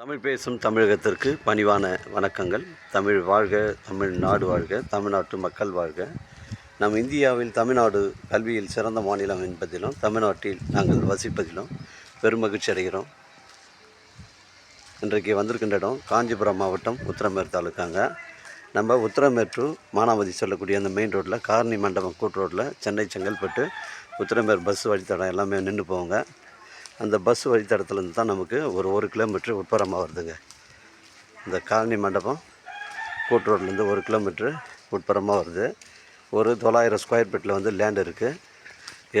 தமிழ் பேசும் தமிழகத்திற்கு பணிவான வணக்கங்கள். தமிழ் வாழ்க தமிழ் நாடு வாழ்க தமிழ்நாட்டு மக்கள் வாழ்க. நம் இந்தியாவில் தமிழ்நாடு கல்வியில் சிறந்த மாநிலம் என்பதிலும் தமிழ்நாட்டில் நாங்கள் வசிப்பதிலும் பெருமகிழ்ச்சி அடைகிறோம். இன்றைக்கு வந்திருக்கின்ற இடம் காஞ்சிபுரம் மாவட்டம் உத்திரமேர் தாலுக்காங்க. நம்ம உத்திரமேர் டு மானாமதி சொல்லக்கூடிய அந்த மெயின் ரோட்டில் காரணி மண்டபம் கூட்டு ரோட்டில் சென்னை செங்கல்பட்டு உத்தரமேர் பஸ் வழித்தடம் எல்லாமே நின்று போவோங்க. அந்த பஸ் வழித்தடத்துலேருந்து தான் நமக்கு ஒரு ஒரு கிலோமீட்ரு உட்புறமாக வருதுங்க. இந்த காலனி மண்டபம் கூட்டு ரோட்லேருந்து ஒரு கிலோமீட்ரு உட்புறமாக வருது. ஒரு தொள்ளாயிரம் ஸ்கொயர் ஃபீட்டில் வந்து லேண்ட் இருக்குது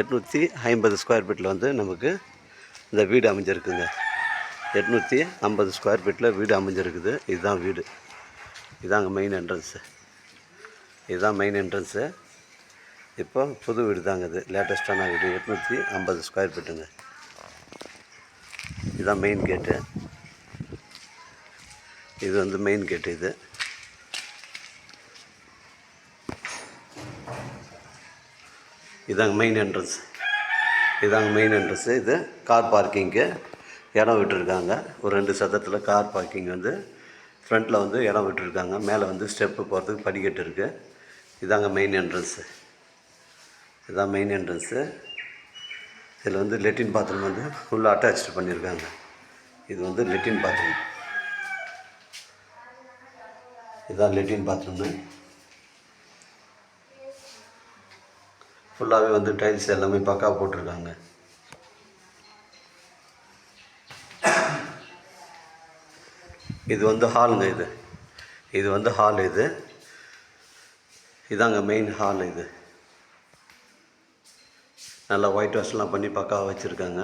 எட்நூற்றி ஐம்பது ஸ்கொயர் ஃபீட்டில் வந்து நமக்கு இந்த வீடு அமைஞ்சிருக்குங்க. எட்நூற்றி ஐம்பது ஸ்கொயர் ஃபீட்டில் வீடு அமைஞ்சிருக்குது. இதுதான் வீடு. இதாங்க மெயின் என்ட்ரன்ஸு இதுதான் மெயின் என்ட்ரன்ஸு இப்போ புது வீடு தாங்க இது லேட்டஸ்ட்டான வீடு. எட்நூற்றி ஐம்பது ஸ்கொயர் ஃபீட்டுங்க இதுதான் மெயின் கேட்டு இது வந்து மெயின் கேட்டு இது. இதாங்க மெயின் என்ட்ரன்ஸ் இதாங்க மெயின் என்ட்ரன்ஸு இது கார் பார்க்கிங்க்கு இடம் விட்டுருக்காங்க. ஒரு ரெண்டு சதத்தில் கார் பார்க்கிங் வந்து ஃப்ரண்ட்டில் வந்து இடம் விட்டுருக்காங்க. மேலே வந்து ஸ்டெப்பு போகிறதுக்கு படிக்கட்டு இருக்குது இதாங்க மெயின் என்ட்ரன்ஸு இதுதான் மெயின் என்ட்ரன்ஸு இதில் வந்து லெட்டின் பாத்ரூம் வந்து ஃபுல்லாக அட்டாச்சு பண்ணியிருக்காங்க. இது வந்து லெட்டின் பாத்ரூம் இதுதான் லெட்டின் பாத்ரூமு ஃபுல்லாகவே வந்து டைல்ஸ் எல்லாமே பக்கா போட்டிருக்காங்க. இது வந்து ஹாலுங்க இது. இது வந்து ஹால் இது. இதாங்க மெயின் ஹால் இது. நல்லா ஒயிட் வாஷ்லாம் பண்ணி பக்காவாக வச்சுருக்காங்க.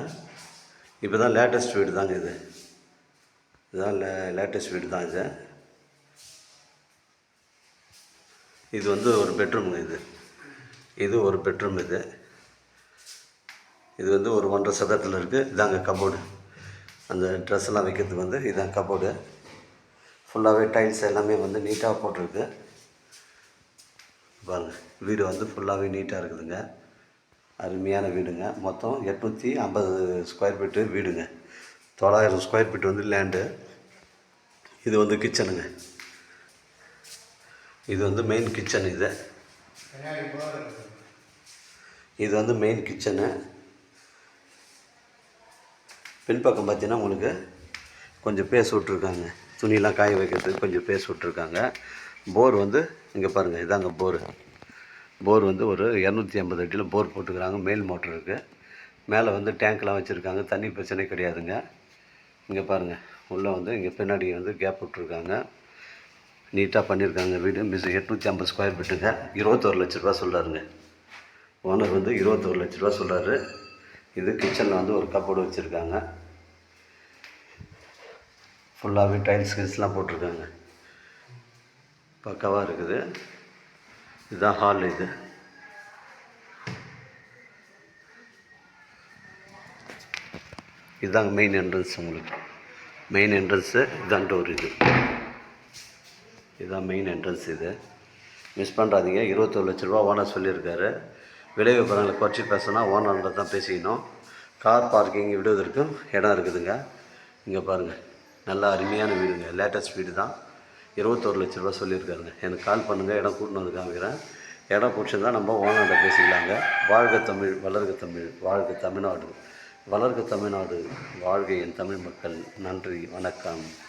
இப்போ தான் லேட்டஸ்ட் வீடு தாங்க இது. இதுதான் லே லேட்டஸ்ட் வீடு தான் இது. இது வந்து ஒரு பெட்ரூமுங்க இது. இது ஒரு பெட்ரூம் இது. இது வந்து ஒரு ஒன்றரை சதத்தில் இருக்குது இதாங்க கபோர்டு அந்த ட்ரெஸ்லாம் வைக்கிறதுக்கு வந்து இதான் கபோர்டு ஃபுல்லாகவே டைல்ஸ் எல்லாமே வந்து நீட்டாக போட்டிருக்கு. பாருங்க வீடு வந்து ஃபுல்லாகவே நீட்டாக இருக்குதுங்க. அருமையான வீடுங்க. மொத்தம் எட்நூற்றி ஐம்பது ஸ்கொயர் ஃபீட்டு வீடுங்க. தொள்ளாயிரம் ஸ்கொயர் ஃபீட் வந்து லேண்டு இது வந்து கிச்சனுங்க இது வந்து மெயின் கிச்சன் இது. இது வந்து மெயின் கிச்சனு பின்பக்கம் பார்த்தீங்கன்னா உங்களுக்கு கொஞ்சம் பேச விட்ருக்காங்க துணியெலாம் காய வைக்கிறதுக்கு கொஞ்சம் பேச விட்ருக்காங்க போர் வந்து இங்கே பாருங்கள் இதாங்க போரு போர் வந்து ஒரு இரநூத்தி ஐம்பது அடியில் போர் போட்டுக்கிறாங்க. மேல் மோட்டர் இருக்குது மேலே வந்து டேங்க்லாம் வச்சுருக்காங்க. தண்ணி பிரச்சனை கிடையாதுங்க. இங்கே பாருங்கள் உள்ளே வந்து இங்கே பின்னாடி வந்து கேப் விட்ருக்காங்க நீட்டாக பண்ணியிருக்காங்க வீடு. மிஸ் எட்நூற்றி ஐம்பது ஸ்கொயர் ஃபீட்டுங்க இருபத்தோரு லட்ச ரூபா சொல்கிறாருங்க ஓனர் வந்து இருபத்தோரு லட்ச ரூபா சொல்கிறாரு இது கிச்சனில் வந்து ஒரு கப்போர்டு வச்சுருக்காங்க. ஃபுல்லாகவே டைல்ஸ் கில்ஸ்லாம் போட்டிருக்காங்க. பக்காவாக இருக்குது. இதுதான் ஹால் இது. இதுதாங்க மெயின் என்ட்ரன்ஸ் உங்களுக்கு. மெயின் என்ட்ரன்ஸு இதுதான் டோர் இது. இதுதான் மெயின் என்ட்ரன்ஸ் இது. மிஸ் பண்ணுறாதீங்க இருபத்தொரு லட்ச ரூபா ஓனர் சொல்லியிருக்காரு. விலை விவரங்களை குறைச்சி பேசினா ஓனர்கிட்ட தான் பேசிக்கணும். கார் பார்க்கிங் விடுவதற்கும் இடம் இருக்குதுங்க. இங்கே பாருங்கள் நல்லா அருமையான வீடுங்க. லேட்டஸ்ட் வீடு தான் இருபத்தோரு லட்ச ரூபா சொல்லியிருக்காருங்க. எனக்கு கால் பண்ணுங்கள் இடம் கூட்டின்னு வந்து காமிக்கிறேன் இடம் பிடிச்சிருந்தா நம்ம ஓனர்கிட்ட பேசிக்கலாங்க. வாழ்க தமிழ் வளர்க தமிழ் வாழ்க தமிழ்நாடு. வளர்க தமிழ்நாடு வாழ்க என் தமிழ் மக்கள். நன்றி வணக்கம்.